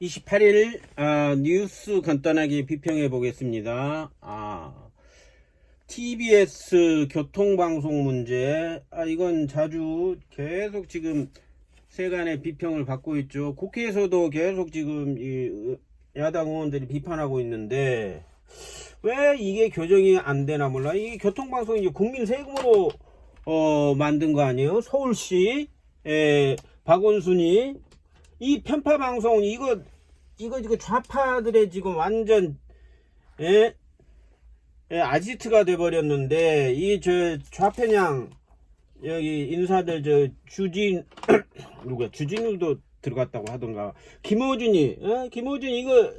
28일 아, 뉴스 간단하게 비평해 보겠습니다. 아, TBS 교통방송 문제. 아, 이건 자주 계속 지금 세간의 비평을 받고 있죠. 국회에서도 계속 지금 이 야당 의원들이 비판하고 있는데 왜 이게 교정이 안 되나 몰라. 이 교통방송이 국민 세금으로 어, 만든 거 아니에요? 서울시 에, 박원순이 이 편파 방송 이거 이거 이거 좌파들의 지금 완전 예, 예 아지트가 돼 버렸는데 이 저 좌편향 여기 인사들 저 주진 누가 주진우도 들어갔다고 하던가 김호준이 어? 김호준 이거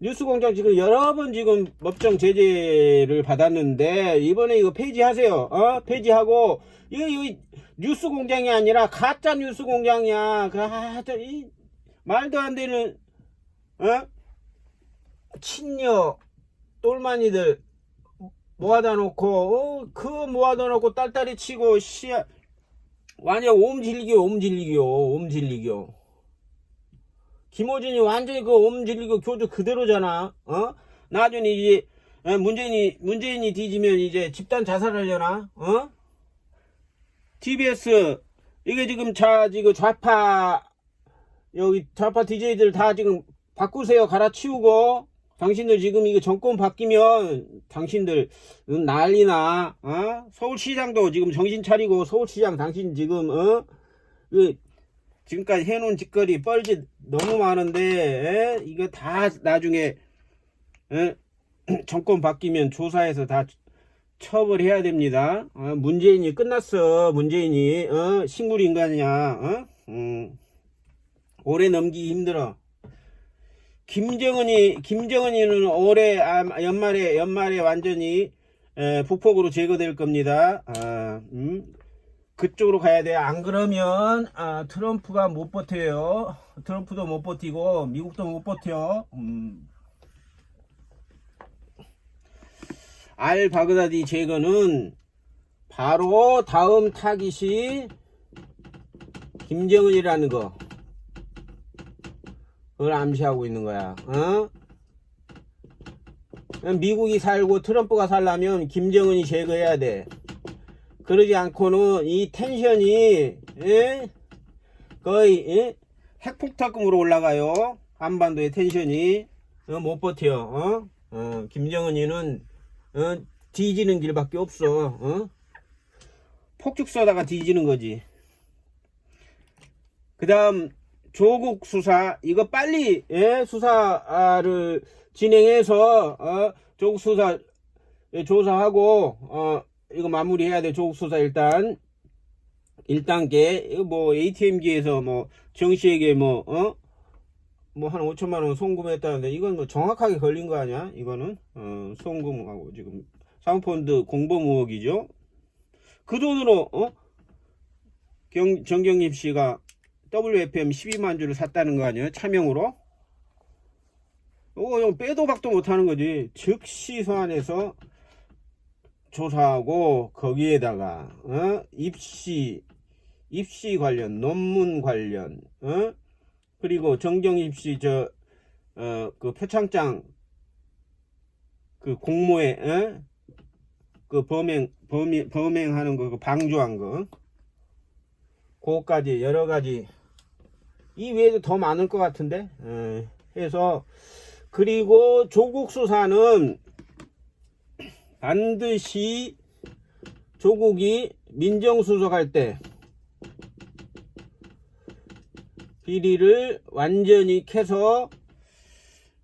뉴스공장 지금 여러 번 지금 법정 제재를 받았는데 이번에 이거 폐지하세요. 어? 폐지하고 이거 이거 뉴스 공장이 아니라 가짜 뉴스 공장이야. 가짜 이 말도 안 되는 어? 친녀 똘마니들 모아다 놓고 어? 그 모아다 놓고 딸딸이 치고 씨 완전 옴질리교 옴질리교 옴질리교 김호준이 완전히 그 옴질리교 교주 그대로잖아 어 나중에 이제 어, 문재인이 문재인이 뒤지면 이제 집단 자살하려나 어 TBS 이게 지금 자 지금 좌파 여기 좌파 DJ들 다 지금 바꾸세요 갈아치우고 당신들 지금 이거 정권 바뀌면 당신들 음, 난리나 어? 서울시장도 지금 정신 차리고 서울시장 당신 지금 어? 그 지금까지 해놓은 짓거리 뻘짓 너무 많은데 에? 이거 다 나중에 에? 정권 바뀌면 조사해서 다 처벌해야 됩니다. 어, 문재인이 끝났어. 문재인이 어? 식물 인간이야. 어? 음. 오래 넘기기 힘들어. 김정은이 김정은이는 올해 아, 연말에 연말에 완전히 에, 북폭으로 제거될 겁니다. 아, 음. 그쪽으로 가야 돼. 안 그러면 아, 트럼프가 못 버텨요. 트럼프도 못 버티고 미국도 못 버텨. 음. 알 바그다디 제거는 바로 다음 타깃이 김정은이라는 거. 그걸 암시하고 있는 거야. 어? 미국이 살고 트럼프가 살려면 김정은이 제거해야 돼. 그러지 않고는 이 텐션이 예? 거의 예? 핵폭탄급으로 올라가요. 한반도의 텐션이 어, 못 버텨. 어? 어, 김정은이는 어, 뒤지는 길밖에 없어. 어? 폭죽 쏘다가 뒤지는 거지. 그 다음 조국 수사 이거 빨리 예? 수사를 진행해서 어? 조국 수사 예, 조사하고 어, 이거 마무리해야 돼. 조국 수사 일단 1단계 이거 뭐 ATM기에서 뭐 정씨에게 뭐 어? 뭐한 5천만 원 송금했다는데 이건 뭐 정확하게 걸린 거 아니야? 이거는 어, 송금하고 지금 사모펀드 공범 의혹이죠. 그 돈으로 어? 경, 정경림 씨가 WFM 12만 주를 샀다는 거 아니에요? 차명으로? 이거 형 빼도 박도 못하는 거지. 즉시 소환해서 조사하고 거기에다가 어? 입시 입시 관련 논문 관련 어? 그리고 정경입 씨저어 그 표창장 그 공모에 어? 그 범행 범행 범행하는 거 그 방조한 거 그거까지 여러 가지 이 외에도 더 많을 것 같은데 어, 해서 그리고 조국 수사는 반드시 조국이 민정수석할 때 비리를 완전히 캐서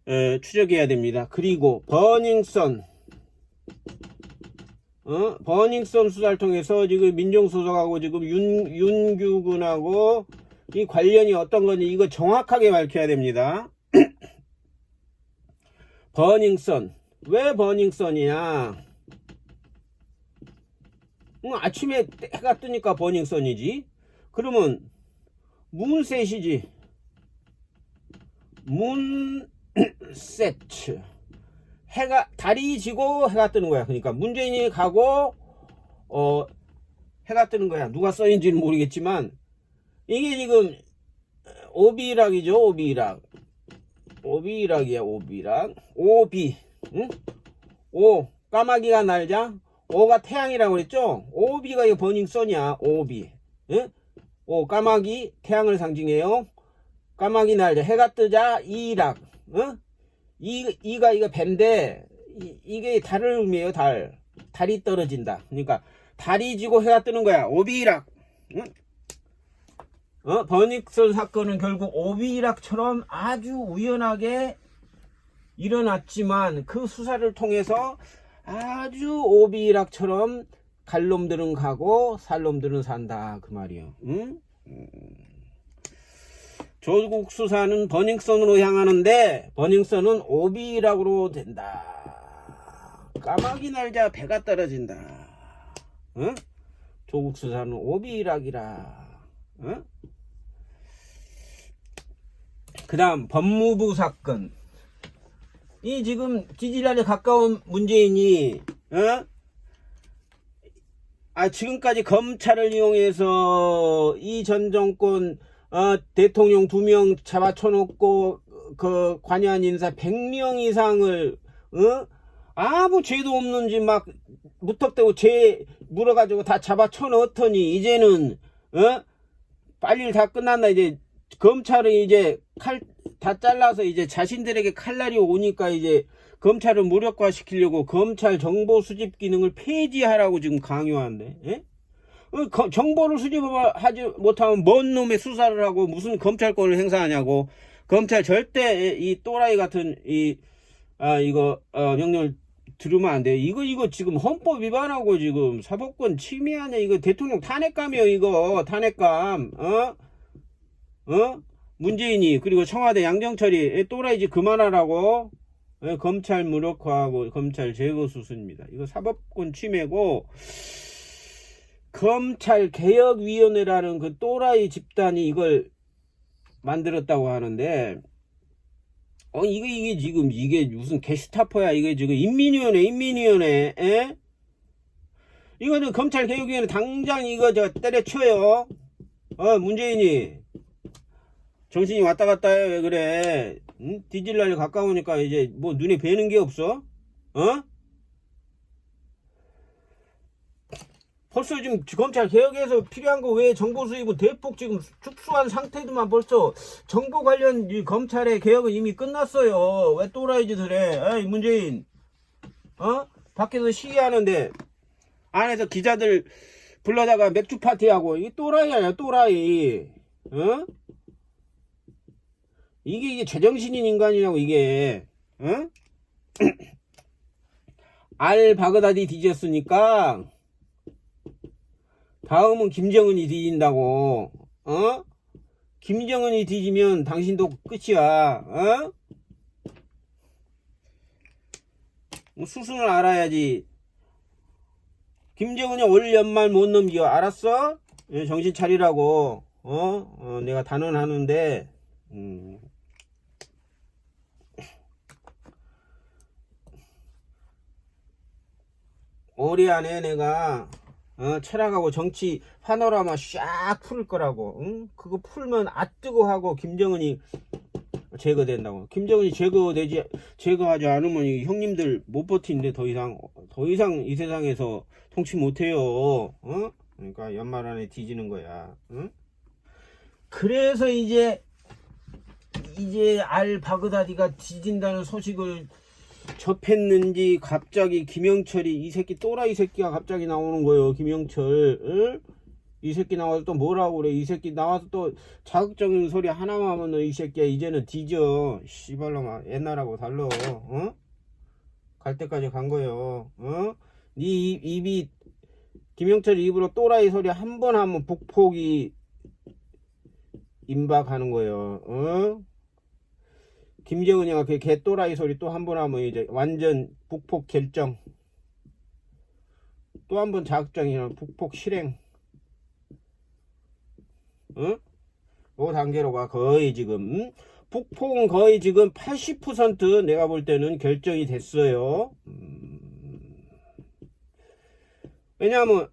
에, 추적해야 됩니다. 그리고 버닝썬 어? 버닝썬 수사를 통해서 지금 민정수석하고 지금 윤, 윤규군하고 이 관련이 어떤 건지 이거 정확하게 밝혀야 됩니다. 버닝썬 왜 버닝썬이야? 응, 아침에 해가 뜨니까 버닝썬이지. 그러면 문셋이지. 문세트. 해가 달이 지고 해가 뜨는 거야. 그러니까 문재인이 가고 어 해가 뜨는 거야. 누가 써인지는 모르겠지만 이게 지금 오비락이죠. 오비락. 오비락이야 오비락 오비 응? 오 까마귀가 날자 오가 태양이라고 그랬죠 오비가 이거 버닝썬이야 오비 응? 오 까마귀 태양을 상징해요 까마귀 날자 해가 뜨자 이락 응? 이, 이가 이거 밴데 이, 이게 달을 의미해요 달 달이 떨어진다 그러니까 달이 지고 해가 뜨는 거야 오비락 응? 어? 버닉슨 사건은 결국 오비락처럼 아주 우연하게 일어났지만 그 수사를 통해서 아주 오비락처럼 갈 놈들은 가고 살 놈들은 산다 그 말이요. 응? 음. 조국 수사는 버닝썬으로 향하는데 버닝썬은 오비락으로 된다. 까마귀 날자 배가 떨어진다. 응? 조국 수사는 오비락이라. 응? 그 다음 법무부 사건 이 지금 디지털에 가까운 문재인이 어? 아 지금까지 검찰을 이용해서 이 전 정권 어, 대통령 두 명 잡아쳐놓고 그 관여한 인사 100명 이상을 어? 아무 죄도 없는지 막 무턱대고 죄 물어가지고 다 잡아쳐놓더니 이제는 어? 빨리 다 끝났나 이제 검찰은 이제 칼 다 잘라서 이제 자신들에게 칼날이 오니까 이제 검찰을 무력화 시키려고 검찰 정보 수집 기능을 폐지하라고 지금 강요한대. 예? 어, 거- 정보를 수집하지 못하면 뭔 놈의 수사를 하고 무슨 검찰권을 행사하냐고. 검찰 절대 이 또라이 같은 이 아 이거 어, 명령을 들으면 안 돼. 이거 이거 지금 헌법 위반하고 지금 사법권 침해 하냐 이거 대통령 탄핵감이요 이거 탄핵감. 어? 어? 문재인이 그리고 청와대 양정철이 에, 또라이 지 그만하라고 예, 검찰 무력화하고 검찰 제거 수순입니다. 이거 사법권 침해고 검찰 개혁위원회라는 그 또라이 집단이 이걸 만들었다고 하는데 어 이게 이게 지금 이게 무슨 게슈타포야 이게 지금 인민위원회 인민위원회 에? 이거는 검찰 개혁위원회 당장 이거 저 때려쳐요. 어 문재인이 정신이 왔다 갔다 해 왜 그래 응? 뒤질날이 가까우니까 이제 뭐 눈에 뵈는 게 없어 어? 벌써 지금 검찰 개혁에서 필요한 거왜 정보 수입은 대폭 지금 축소한 상태지만 벌써 정보 관련 이 검찰의 개혁은 이미 끝났어요 왜 또라이 짓을 해 에이 문재인 어? 밖에서 시위하는데 안에서 기자들 불러다가 맥주 파티하고 이게 또라이 아니야 또라이 어? 이게 이게 제정신인 인간이냐고 이게 어? 알 바그다디 뒤졌으니까 다음은 김정은이 뒤진다고 어? 김정은이 뒤지면 당신도 끝이야 어? 뭐 수순을 알아야지 김정은이 올 연말 못 넘겨 알았어? 예, 정신 차리라고 어? 어, 내가 단언하는데 음. 올해 안에 내가 어, 철학하고 정치 파노라마 샥 풀 거라고 응? 그거 풀면 아 뜨고 하고 김정은이 제거된다고 김정은이 제거되지 제거하지 않으면 이 형님들 못 버티는데 더 이상 더 이상 이 세상에서 통치 못 해요 어? 그러니까 연말 안에 뒤지는 거야 응? 그래서 이제 이제 알 바그다디가 뒤진다는 소식을 접했는지 갑자기 김영철이 이 새끼 또라이 새끼가 갑자기 나오는 거예요 김영철 응? 이 새끼 나와서 또 뭐라고 그래 이 새끼 나와서 또 자극적인 소리 하나만 하면 이 새끼야 이제는 뒤져 씨발놈아 옛날하고 달라 어? 갈 때까지 간 거예요 어? 네 입- 입이 김영철 입으로 또라이 소리 한 번 하면 북폭이 임박하는 거예요 어? 김재은이가 그 개또라이 소리 또 한 번 하면 이제 완전 북폭 결정 또 한 번 자극적인 북폭 실행 응? 요 단계로 가 거의 지금 응? 북폭은 거의 지금 80% 내가 볼 때는 결정이 됐어요 음. 왜냐하면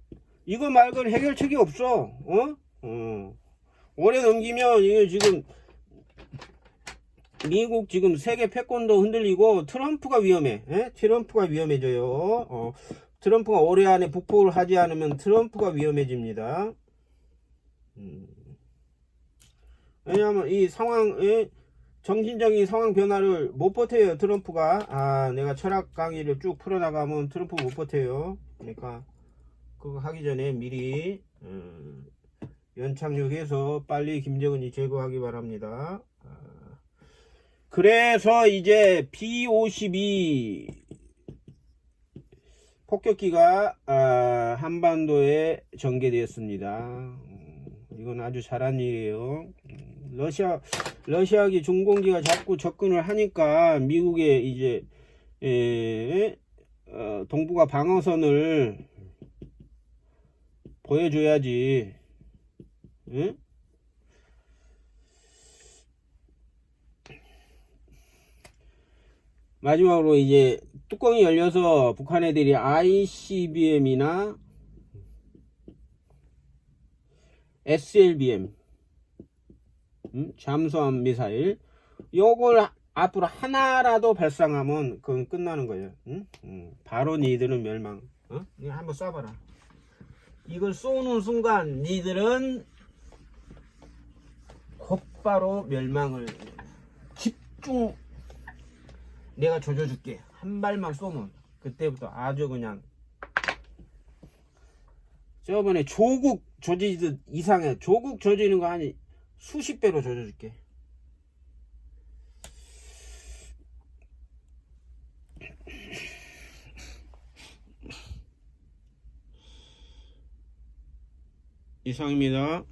이거 말고는 해결책이 없어 어? 어. 올해 넘기면 이게 지금 미국 지금 세계 패권도 흔들리고 트럼프가 위험해. 예? 트럼프가 위험해져요. 어, 트럼프가 올해 안에 북복을 하지 않으면 트럼프가 위험해집니다. 음. 왜냐하면 이 상황에 정신적인 상황 변화를 못 버텨요 트럼프가 아 내가 철학 강의를 쭉 풀어나가면 트럼프 못 버텨요 그러니까 그거 하기 전에 미리 음, 연착륙해서 빨리 김정은이 제거하기 바랍니다 아, 그래서 이제 B-52 폭격기가 아, 한반도에 전개되었습니다 음, 이건 아주 잘한 일이에요 음, 러시아 러시아기 중공기가 자꾸 접근을 하니까 미국의 이제 에, 어, 동북아 방어선을 보여줘야지. 응? 마지막으로 이제 뚜껑이 열려서 북한 애들이 ICBM이나 SLBM 음? 잠수함 미사일 요걸 하- 앞으로 하나라도 발상하면 그건 끝나는 거예요 응? 응. 바로 니들은 멸망 어? 이거 한번 쏴봐라 이걸 쏘는 순간 니들은 곧바로 멸망을 집중 내가 조져줄게 한 발만 쏘면 그때부터 아주 그냥 저번에 조국 조지듯 이상해 조국 조지는 거 아니 수십 배로 조져줄게. 이상입니다.